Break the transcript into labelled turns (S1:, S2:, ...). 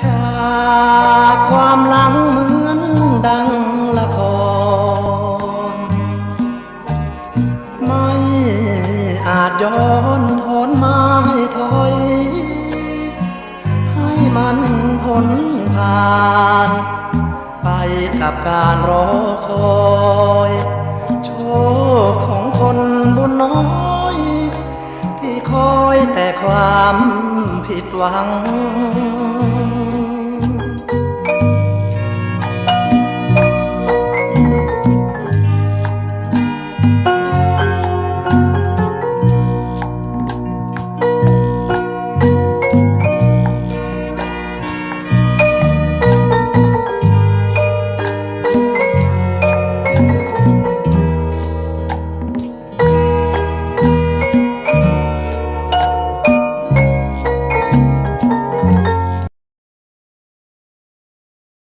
S1: ชาความหลังเหมือนดังละคร ไม่อาจย้อนทนมาให้ถอย ให้มันพ้นผ่าน ไปกับการรอคอย โชคของคนบุญน้อย ที่คอยแต่ความผิดหวัง